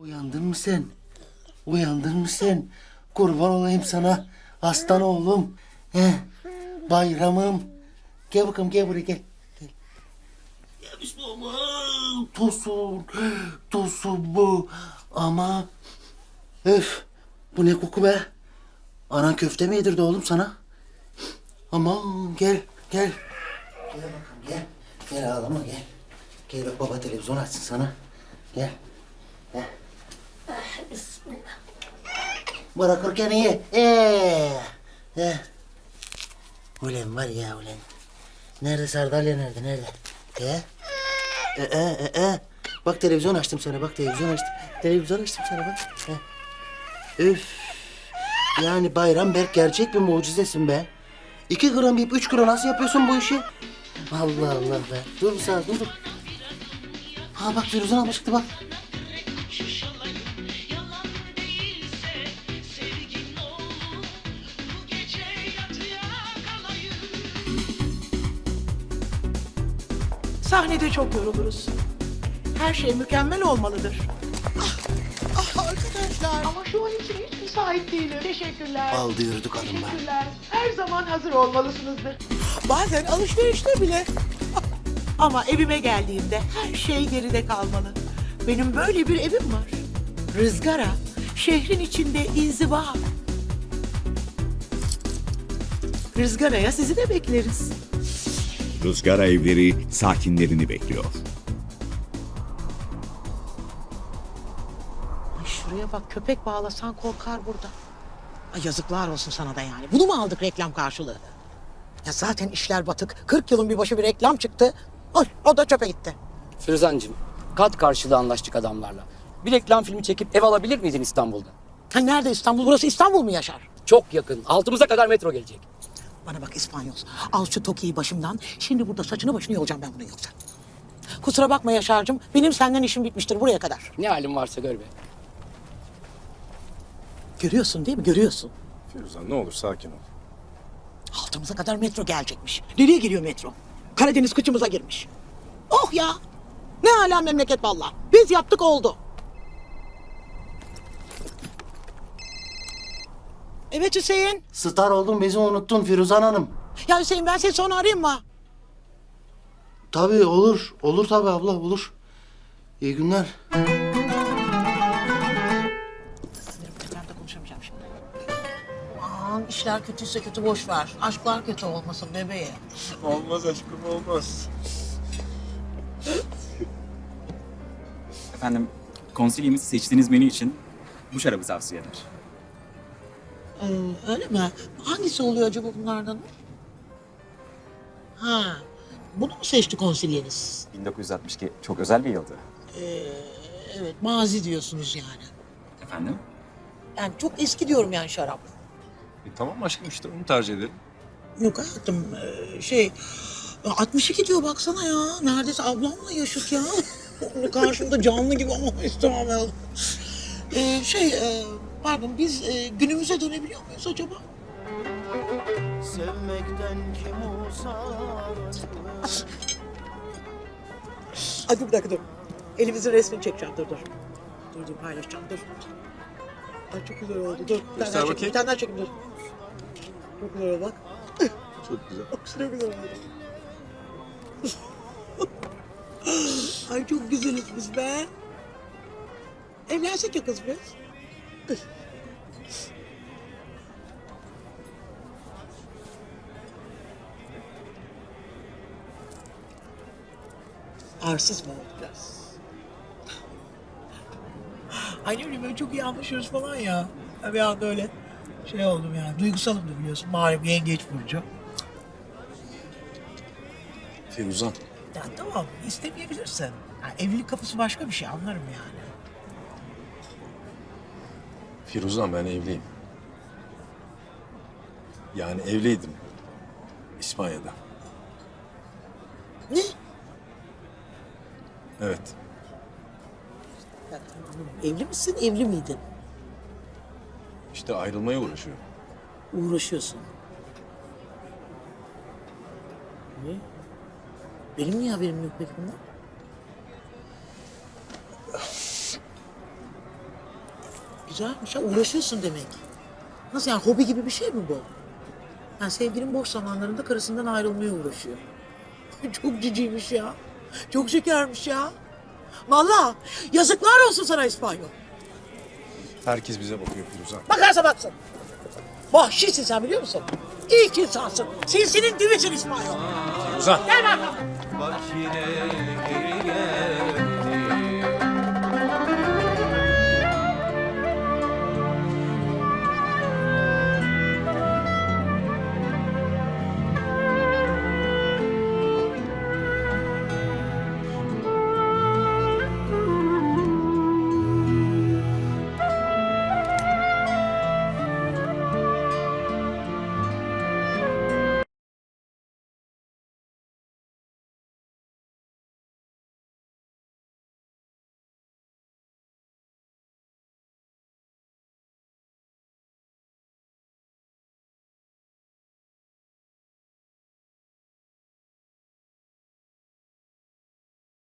Uyandın mı sen? Uyandın mı sen? Kurban olayım sana. Aslan oğlum. He, bayramım. Gel bakalım gel buraya gel. Gel. Ya Bismillah. Tosun. Tosun bu. Ama. Öf. Bu ne koku be? Anan köfte mi yedirdi oğlum sana? Aman gel gel. Gel bakalım gel. Gel ağlama gel. Gel bak baba televizyon açsın sana. Gel. Gel. Bırakırken iyi. Ee, ee. Ulan var ya ulan. Nerede Sardalya nerede nerede? Ee? Ee, ee, ee. Bak televizyon açtım sana bak televizyon açtım. Televizyon açtım sana bak. Ee. Üf. Yani Bayram Berk gerçek bir mucizesin be. İki gram yiyip üç gram nasıl yapıyorsun bu işi? Allah Allah be. Dur bir saniye dur dur. Ha bak Firuzan abla çıktı bak. Sahnede çok yoruluruz. Her şey mükemmel olmalıdır. Ah arkadaşlar. Ama şu an için hiç müsait değilim. Teşekkürler. Aldı yürüdük hanımlar. Teşekkürler. Her zaman hazır olmalısınızdır. Bazen alışverişte bile. Ama evime geldiğimde her şey geride kalmalı. Benim böyle bir evim var. Rızgara, şehrin içinde inziva. Rızgara'ya sizi de bekleriz. Rızgara evleri sakinlerini bekliyor. Ay şuraya bak köpek bağlasan korkar burada. Ay yazıklar olsun sana da yani. Bunu mu aldık reklam karşılığı? Ya zaten işler batık. 40 yılın bir başı bir reklam çıktı. Ay o da çöpe gitti. Firuzan'cığım kat karşılığı anlaştık adamlarla. Bir reklam filmi çekip ev alabilir miydin İstanbul'da? Ha nerede İstanbul? Burası İstanbul mu Yaşar? Çok yakın. Altımıza kadar metro gelecek. Bana bak İspanyol. Al şu Toki'yi başımdan. Şimdi burada saçını başını yolacağım ben bunu yoksa. Kusura bakma Yaşar'cığım. Benim senden işim bitmiştir buraya kadar. Ne halin varsa gör be. Görüyorsun değil mi? Görüyorsun. Firuzan ne olur sakin ol. Altımıza kadar metro gelecekmiş. Nereye geliyor metro? Karadeniz kıçımıza girmiş. Oh ya! Ne hala memleket valla. Biz yaptık oldu. Evet Hüseyin. Star oldun bizi unuttun Firuzan Hanım. Ya Hüseyin ben seni sonra arayayım mı? Tabii olur. Olur tabii abla olur. İyi günler. Ben de konuşamayacağım şimdi. Aman işler kötüyse kötü boş ver. Aşklar kötü olmasın bebeğim. Olmaz aşkım olmaz. Efendim, konsilimiz seçtiğiniz menü için bu şarabı tavsiye eder. Ee, öyle mi? Hangisi oluyor acaba bunlardan? Ha, bunu mu seçti konsilyeniz? 1962 çok özel bir yıldı. Evet, mazi diyorsunuz yani. Efendim? Yani çok eski diyorum yani şarap. E, tamam aşkım işte onu tercih edelim. Yok hayatım, ee, şey... 62 diyor baksana ya. Neredeyse ablamla yaşıt ya. Karşımda canlı gibi ama istemem ya. Ee, şey, ee, pardon biz ee, günümüze dönebiliyor muyuz acaba? Sevmekten kim uzak? Hadi bir dakika dur. Elimizin resmini çekeceğim dur dur. Dur dur paylaşacağım dur. Ay çok güzel oldu dur. Bir tane daha çekeyim, bir tane daha çekeyim dur. Çok güzel oldu bak. Çok güzel. Çok güzel oldu. Ay çok güzeliz biz be. Evlensek ya kız biz. Arsız mı oldu biraz? Ay ne bileyim böyle çok iyi anlaşıyoruz falan ya. Ya Bir anda öyle şey oldum yani. Duygusalım da biliyorsun. Malum yengeç burcu. Firuzan. Ya tamam istemeyebilirsin. Ya evlilik kapısı başka bir şey anlarım yani. Firuzan ben evliyim. Yani evliydim. İspanya'da. Ne? Evet. Ya, evli misin evli miydin? İşte ayrılmaya uğraşıyor. Uğraşıyorsun. Ne? Benim niye haberim yok peki bundan? Güzelmiş ya uğraşıyorsun demek. Nasıl yani hobi gibi bir şey mi bu? Yani sevgilin boş zamanlarında karısından ayrılmaya uğraşıyor. Çok ciciymiş ya. Çok şekermiş ya. Vallahi yazıklar olsun sana İspanyol. Herkes bize bakıyor Firuzan. Bakarsa baksın. Vahşisin sen biliyor musun? İlk insansın. Sinsinin dibisin İspanyol. Firuzan! Gel bakalım. Bak yine geri gel